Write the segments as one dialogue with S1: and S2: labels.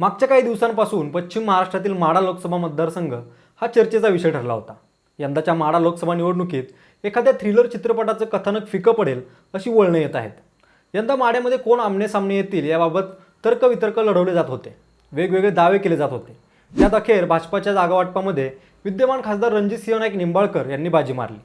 S1: मागच्या काही दिवसांपासून पश्चिम महाराष्ट्रातील माडा लोकसभा मतदारसंघ हा चर्चेचा विषय ठरला होता. यंदाच्या माडा लोकसभा निवडणुकीत एखाद्या थ्रिलर चित्रपटाचं कथानक फिकं पडेल अशी वळणं येत आहेत. यंदा माढ्यामध्ये कोण आमने सामने येतील याबाबत तर्कवितर्क लढवले जात होते. वेगवेगळे दावे केले जात होते. त्यात अखेर भाजपाच्या जागावाटपामध्ये विद्यमान खासदार रणजित सिंह नाईक निंबाळकर यांनी बाजी मारली.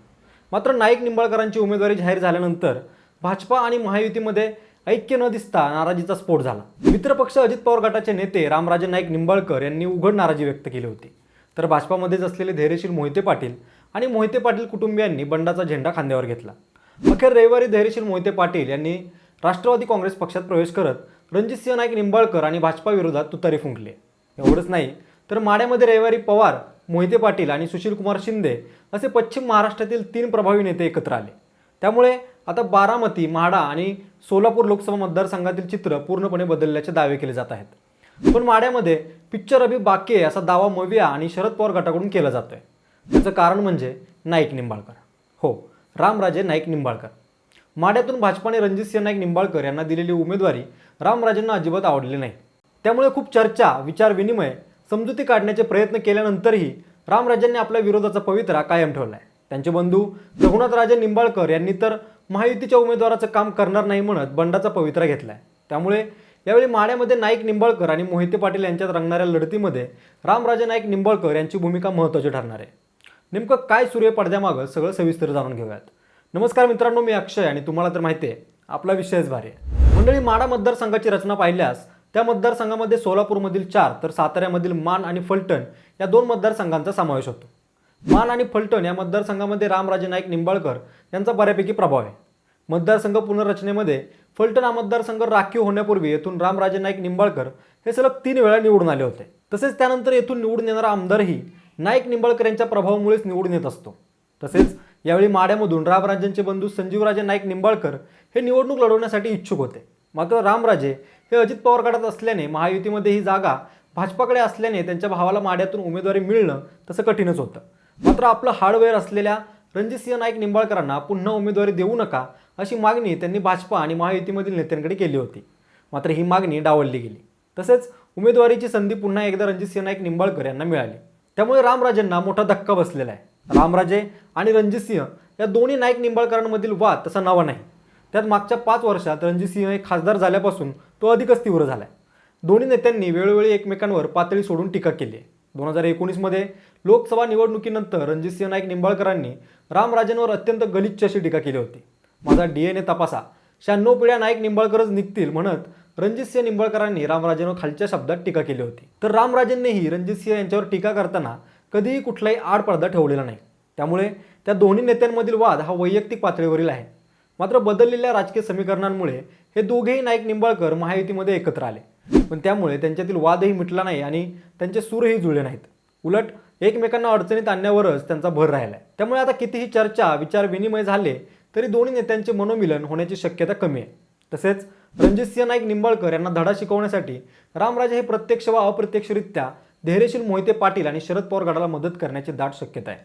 S1: मात्र नाईक निंबाळकरांची उमेदवारी जाहीर झाल्यानंतर भाजपा आणि महायुतीमध्ये ऐक्य न दिसता नाराजीचा स्फोट झाला. मित्रपक्ष अजित पवार गटाचे नेते रामराजे नाईक निंबाळकर यांनी उघड नाराजी व्यक्त केली होती. तर भाजपामध्येच असलेले धैर्यशील मोहिते पाटील आणि मोहिते पाटील कुटुंबियांनी बंडाचा झेंडा खांद्यावर घेतला. अखेर रविवारी धैर्यशील मोहिते पाटील यांनी राष्ट्रवादी काँग्रेस पक्षात प्रवेश करत रणजितसिंह नाईक निंबाळकर आणि भाजपाविरोधात तुतारी फुंकले. एवढंच नाही तर माड्यामध्ये रविवारी पवार मोहिते पाटील आणि सुशीलकुमार शिंदे असे पश्चिम महाराष्ट्रातील तीन प्रभावी नेते एकत्र आले. त्यामुळे आता बारामती म्हाडा आणि सोलापूर लोकसभा मतदारसंघातील चित्र पूर्णपणे बदलल्याचे दावे केले जात आहेत. पण माड्यामध्ये पिक्चर अभि बाके असा दावा मविया आणि शरद पवार गटाकडून केला जातोय. त्याचं कारण म्हणजे नाईक निंबाळकर. हो रामराजे नाईक निंबाळकर. माड्यातून भाजपाने रणजित सिंह नाईक निंबाळकर यांना दिलेली उमेदवारी रामराजेंना अजिबात आवडली नाही. त्यामुळे खूप चर्चा विचारविनिमय समजुती काढण्याचे प्रयत्न केल्यानंतरही रामराजेंनी आपल्या विरोधाचा पवित्रा कायम ठेवला आहे त्यांचे बंधू रघुनाथराजे निंबाळकर यांनी तर महायुतीच्या उमेदवाराचं काम करणार नाही म्हणत बंडाचा पवित्रा घेतलाय. त्यामुळे यावेळी माड्यामध्ये नाईक निंबाळकर आणि मोहिते पाटील यांच्यात रंगणाऱ्या लढतीमध्ये रामराजे नाईक निंबाळकर यांची भूमिका महत्त्वाची ठरणार आहे. नेमकं काय सूर्य पडद्यामागं सगळं सविस्तर जाणून घेऊयात. नमस्कार मित्रांनो मी अक्षय आणि तुम्हाला तर माहिती आहे आपला विषयच भारी आहे. मंडळी माडा मतदारसंघाची रचना पाहिल्यास त्या मतदारसंघामध्ये सोलापूरमधील चार तर साताऱ्यामधील मान आणि फलटण या दोन मतदारसंघांचा समावेश होतो. मान आणि फलटण या मतदारसंघामध्ये रामराजे नाईक निंबाळकर यांचा बऱ्यापैकी प्रभाव आहे. मतदारसंघ पुनर्रचनेमध्ये फलटण हा मतदारसंघ राखीव होण्यापूर्वी येथून रामराजे नाईक निंबाळकर हे सलग तीन वेळा निवडून आले होते. तसेच त्यानंतर येथून निवडून येणारा आमदारही नाईक निंबाळकर यांच्या प्रभावामुळेच निवडून येत असतो. तसेच यावेळी माड्यामधून रामराजेंचे बंधू संजीवराजे नाईक निंबाळकर हे निवडणूक लढवण्यासाठी इच्छुक होते. मात्र रामराजे हे अजित पवार गटात असल्याने महायुतीमध्ये ही जागा भाजपाकडे असल्याने त्यांच्या भावाला माड्यातून उमेदवारी मिळणं तसं कठीणच होतं. मात्र आपलं हार्डवेअर असलेल्या रणजितसिंह नाईक निंबाळकरांना पुन्हा उमेदवारी देऊ नका अशी मागणी त्यांनी भाजपा आणि महायुतीमधील नेत्यांकडे केली होती. मात्र ही मागणी डावलली गेली. तसेच उमेदवारीची संधी पुन्हा एकदा रणजितसिंह नाईक निंबाळकर यांना मिळाली. त्यामुळे रामराजेंना मोठा धक्का बसलेला आहे. रामराजे आणि रणजितसिंह या दोन्ही नाईक निंबाळकरांमधील वाद तसा नवा नाही. त्यात मागच्या पाच वर्षात रणजितसिंह हे खासदार झाल्यापासून तो अधिकच तीव्र झाला आहे दोन्ही नेत्यांनी वेळोवेळी एकमेकांवर पातळी सोडून टीका केली आहे. दोन हजार एकोणीसमध्ये लोकसभा निवडणुकीनंतर रणजितसिंह नाईक निंबाळकरांनी रामराजेंवर अत्यंत गलिच्छ अशी टीका केली होती. माझा डी एन ए तपासा. शहाण्णव पिढ्या नाईक निंबाळकरच निघतील म्हणत रणजितसिंह निंबाळकरांनी रामराजेंवर खालच्या शब्दात टीका केली होती. तर रामराजेंनीही रणजितसिंह यांच्यावर टीका करताना कधीही कुठलाही आडपडदा ठेवलेला नाही. त्यामुळे त्या दोन्ही नेत्यांमधील वाद हा वैयक्तिक पातळीवरील आहे. मात्र बदललेल्या राजकीय समीकरणांमुळे हे दोघेही नाईक निंबाळकर महायुतीमध्ये एकत्र आले. पण त्यामुळे त्यांच्यातील वादही मिटला नाही आणि त्यांचे सूरही जुळले नाहीत. उलट एकमेकांना अडचणीत आणण्यावरच त्यांचा भर राहिला आहे त्यामुळे आता कितीही चर्चा विचार विनिमय झाले तरी दोन्ही नेत्यांचे मनोमिलन होण्याची शक्यता कमी आहे. तसेच रणजितसिंह नाईक निंबाळकर यांना धडा शिकवण्यासाठी रामराजे हे प्रत्यक्ष व अप्रत्यक्षरित्या धैर्यशील मोहिते पाटील आणि शरद पवार गडाला मदत करण्याची दाट शक्यता आहे.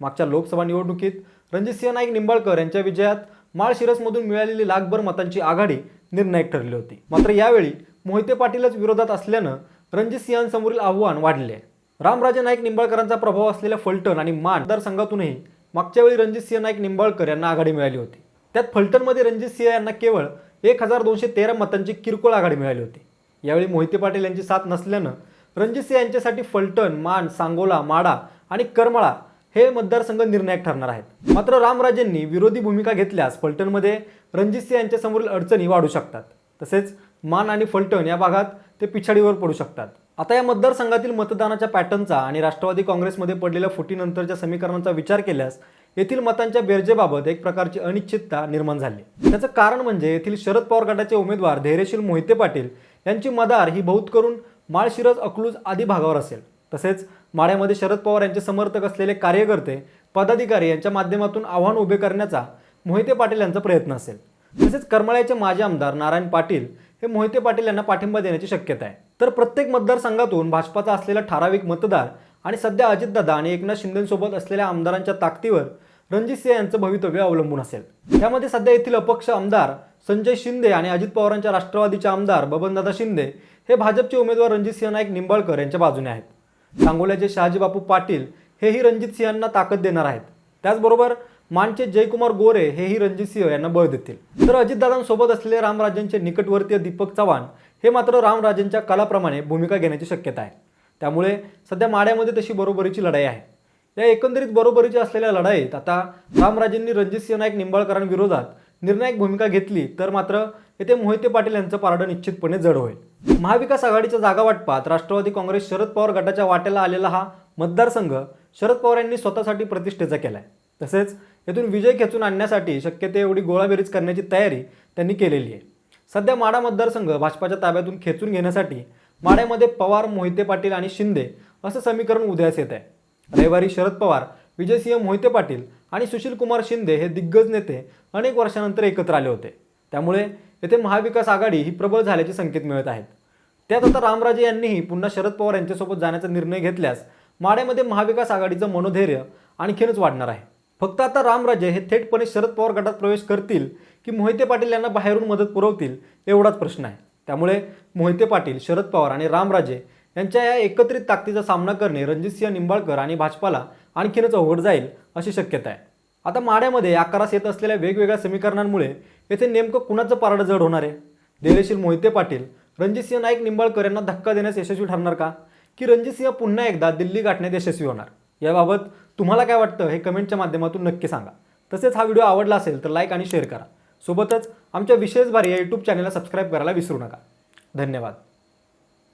S1: मागच्या लोकसभा निवडणुकीत रणजितसिंह नाईक निंबाळकर यांच्या विजयात माळशिरसमधून मिळालेली लाखभर मतांची आघाडी निर्णायक ठरली होती. मात्र यावेळी मोहिते पाटीलच विरोधात असल्यानं रणजित सिंहांसमोरील आव्हान वाढले. रामराजे नाईक निंबाळकरांचा प्रभाव असलेल्या फलटण आणि मान मतदारसंघातूनही मागच्या वेळी रणजित सिंह नाईक निंबाळकर यांना आघाडी मिळाली होती. त्यात फलटणमध्ये रणजितसिंह यांना केवळ एक हजार दोनशे तेरा मतांची किरकोळ आघाडी मिळाली होती. यावेळी मोहिते पाटील यांची साथ नसल्यानं रणजित सिंह यांच्यासाठी फलटण मान सांगोला माडा आणि करमाळा हे मतदारसंघ निर्णायक ठरणार आहेत. मात्र रामराजेंनी विरोधी भूमिका घेतल्यास फलटणमध्ये रणजितसिंह यांच्यासमोरील अडचणी वाढू शकतात. तसेच मान आणि फलटण या भागात ते पिछाडीवर पडू शकतात. आता या मतदारसंघातील मतदानाच्या पॅटर्नचा आणि राष्ट्रवादी काँग्रेसमध्ये पडलेल्या फुटीनंतरच्या समीकरणांचा विचार केल्यास येथील मतांच्या बेरजेबाबत एक प्रकारची अनिश्चितता निर्माण झाली. त्याचं कारण म्हणजे येथील शरद पवार गटाचे उमेदवार धैर्यशील मोहिते पाटील यांची मदार ही बहुत करून माळशिरज अकलूज आदी भागावर असेल. तसेच माळ्यामध्ये शरद पवार यांचे समर्थक असलेले कार्यकर्ते पदाधिकारी यांच्या माध्यमातून आव्हान उभे करण्याचा मोहिते पाटील यांचा प्रयत्न असेल. तसेच करमाळ्याचे माजी आमदार नारायण पाटील हे मोहिते पाटील यांना पाठिंबा देण्याची शक्यता आहे. तर प्रत्येक मतदारसंघातून भाजपाचा असलेला ठराविक मतदार आणि सध्या अजितदादा आणि एकनाथ शिंदेसोबत असलेल्या आमदारांच्या ताकदीवर रणजितसिंह यांचं भवितव्य अवलंबून असेल. त्यामध्ये सध्या येथील अपक्ष आमदार संजय शिंदे आणि अजित पवारांच्या राष्ट्रवादीचे आमदार बबनदादा शिंदे हे भाजपचे उमेदवार रणजित सिंह नाईक निंबाळकर यांच्या बाजूने आहेत. सांगोल्याचे शहाजीबापू पाटील हेही रणजित सिंहांना ताकद देणार आहेत. त्याचबरोबर मानचे जयकुमार गोरे हेही रणजितसिंह यांना बळ देतील. तर अजितदादांसोबत असलेले रामराजेंचे निकटवर्तीय दीपक चव्हाण हे मात्र रामराजेंच्या कलाप्रमाणे भूमिका घेण्याची शक्यता आहे. त्यामुळे सध्या माड्यामध्ये तशी बरोबरीची लढाई आहे. या एकंदरीत बरोबरीची असलेल्या लढाईत आता रामराजेंनी रणजितसिंह नाईक निंबाळकरांविरोधात निर्णायक भूमिका घेतली तर मात्र येथे मोहिते पाटील यांचं पारडं निश्चितपणे जड होईल. महाविकास आघाडीच्या जागा वाटपात राष्ट्रवादी काँग्रेस शरद पवार गटाच्या वाट्याला आलेला हा मतदारसंघ शरद पवार यांनी स्वतःसाठी प्रतिष्ठेचा केला आहे तसेच येथून विजय खेचून आणण्यासाठी शक्य ते एवढी गोळाबेरीज करण्याची तयारी त्यांनी केलेली आहे. सध्या माडा मतदारसंघ भाजपाच्या ताब्यातून खेचून घेण्यासाठी माड्यामध्ये पवार मोहिते पाटील आणि शिंदे असं समीकरण उदयास येत आहे. रविवारी शरद पवार विजयसिंह मोहिते पाटील आणि सुशीलकुमार शिंदे हे दिग्गज नेते अनेक वर्षानंतर एकत्र आले होते. त्यामुळे येथे महाविकास आघाडी ही प्रबळ झाल्याचे संकेत मिळत आहेत. त्यात आता रामराजे यांनीही पुन्हा शरद पवार यांच्यासोबत जाण्याचा निर्णय घेतल्यास माड्यामध्ये महाविकास आघाडीचं मनोधैर्य आणखीनच वाढणार आहे. फक्त आता रामराजे हे थेटपणे शरद पवार गटात प्रवेश करतील की मोहिते पाटील यांना बाहेरून मदत पुरवतील एवढाच प्रश्न आहे. त्यामुळे मोहिते पाटील शरद पवार आणि रामराजे यांच्या या एकत्रित ताकदीचा सामना करणे रणजितसिंह निंबाळकर आणि भाजपाला आणखीनच अवघड जाईल अशी शक्यता आहे. आता माड्यामध्ये आकारास येत असलेल्या वेगवेगळ्या समीकरणांमुळे येथे नेमकं कुणाचं पारडं जड होणार आहे? धैर्यशील मोहिते पाटील रणजितसिंह नाईक निंबाळकर यांना धक्का देण्यास यशस्वी ठरणार का? की रणजितसिंह पुन्हा एकदा दिल्ली गाठण्यात यशस्वी होणार? याबाबत तुम्हाला काय वाटतं हे कमेंटच्या माध्यमातून नक्की सांगा. तसेच हा व्हिडिओ आवडला असेल तर लाईक आणि शेअर करा. सोबतच आमच्या विशेष भारी या यूट्यूब चॅनलला सबस्क्राईब करायला विसरू नका. धन्यवाद.